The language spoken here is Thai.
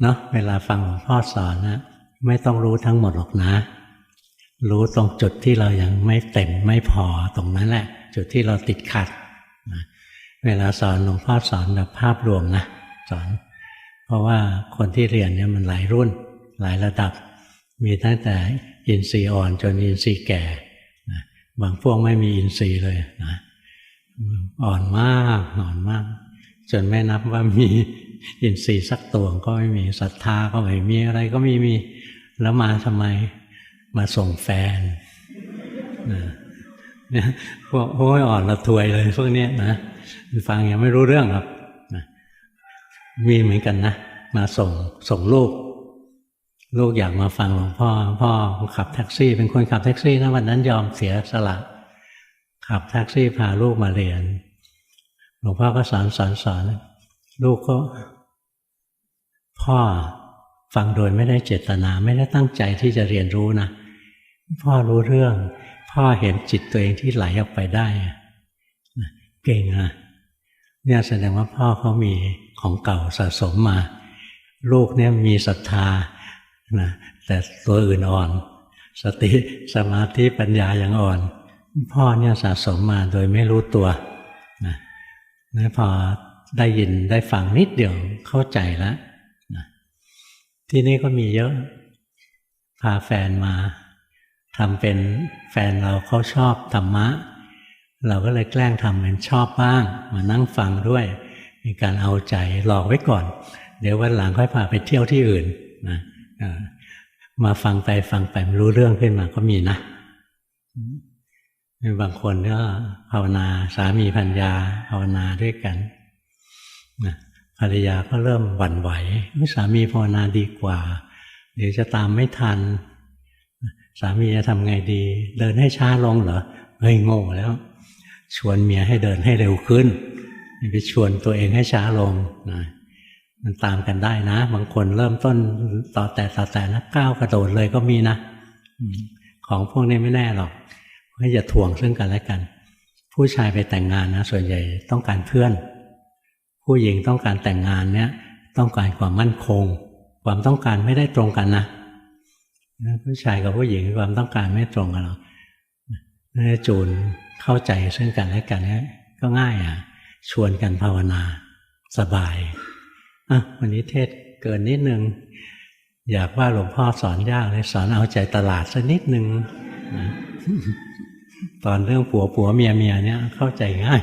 เนาะเวลาฟังหลวงพ่อสอนนะไม่ต้องรู้ทั้งหมดหรอกนะ รู้ตรงจุดที่เรายังไม่เต็มไม่พอตรงนั้นแหละ จุดที่เราติดขัดนะเวลาสอนหลวงพ่อสอนแบบภาพรวมนะสอน เพราะว่าคนที่เรียนเนี่ยมันหลายรุ่น หลายระดับ มีตั้งแต่อินทรีย์อ่อนจนอินทรีย์แก่นะบางพวกไม่มีอินทรีย์เลยนะอ่อนมากอ่อนมาก จนไม่นับว่ามี อินทรีย์สักตัวก็ไม่มีศรัทธาก็ไม่มีอะไรก็ไม่มีแล้วมาทำไมมาส่งแฟนนะเนี่ยพวกพวกอ่อนระทวยเลยพวกเนี้ยนะฟังยังไม่รู้เรื่องหรอกนะมีเหมือนกันนะมาส่งส่งลูก ลูกอยากมาฟังหลวงพ่อพ่อขับแท็กซี่ เป็นคนขับแท็กซี่นะวันนั้นยอมเสียสละขับแท็กซี่พาลูกมาเรียน หลวงพ่อก็สอนสอนสอนลูกก็ พ่อฟังโดยไม่ได้เจตนาไม่ได้ตั้งใจที่จะเรียนรู้นะพ่อรู้เรื่อง พ่อเห็นจิตตัวเองที่ไหลออกไปได้เก่งนะเนี่ยแสดงว่าพ่อเขามีของเก่าสะสมมา ลูกเนี่ยมีศรัทธานะแต่ตัวอื่นอ่อน สติสมาธิปัญญาอย่างอ่อน พ่อเนี่ยสะสมมาโดยไม่รู้ตัวนะพอได้ยินได้ฟังนิดเดียวเข้าใจแล้ว ที่นี่ก็มีเยอะ พาแฟนมาทำเป็นแฟนเราเขาชอบธรรมะ เราก็เลยแกล้งทำเป็นชอบบ้าง มานั่งฟังด้วย มีการเอาใจหลอกไว้ก่อน เดี๋ยววันหลังค่อยพาไปเที่ยวที่อื่นนะมาฟังไปฟังไปม่รู้เรื่องขึ้นมาก็มีนะบางคนก็ภาวนาสามีพัญญาภาวนาด้วยกันนะ ภรรยาก็เริ่มหวั่นไหวสามีภาวนาดีกว่า เดี๋ยวจะตามไม่ทัน สามีจะทำไงดี เดินให้ช้าลงเหรอเฮ้ยโง่แล้ว ชวนเมียให้เดินให้เร็วขึ้นไปชวนตัวเองให้ช้าลงนะมันตามกันได้นะ บางคนเริ่มต้นต่อแต่ต่อแต่นะก้าวกระโดดเลยก็มีนะของพวกนี้ไม่แน่หรอกก็อย่าถ่วงซึ่งกันและกัน ผู้ชายไปแต่งงานนะ ส่วนใหญ่ต้องการเพื่อน ผู้หญิงต้องการแต่งงานเนี้ยต้องการความมั่นคง ความต้องการไม่ได้ตรงกันนะผู้ชายกับผู้หญิงความต้องการไม่ตรงกันหรอกนี่จูนเข้าใจซึ่งกันและกันเนี้ยก็ง่ายอะ ชวนกันภาวนาสบายอะวันนี้เทศเกินนิดนึง อยากว่าหลวงพ่อสอนยากเลยสอนเอาใจตลาดสักนิดนึงนะตอนเรื่องผัวผัวเมียเมียเนี่ยเข้าใจง่าย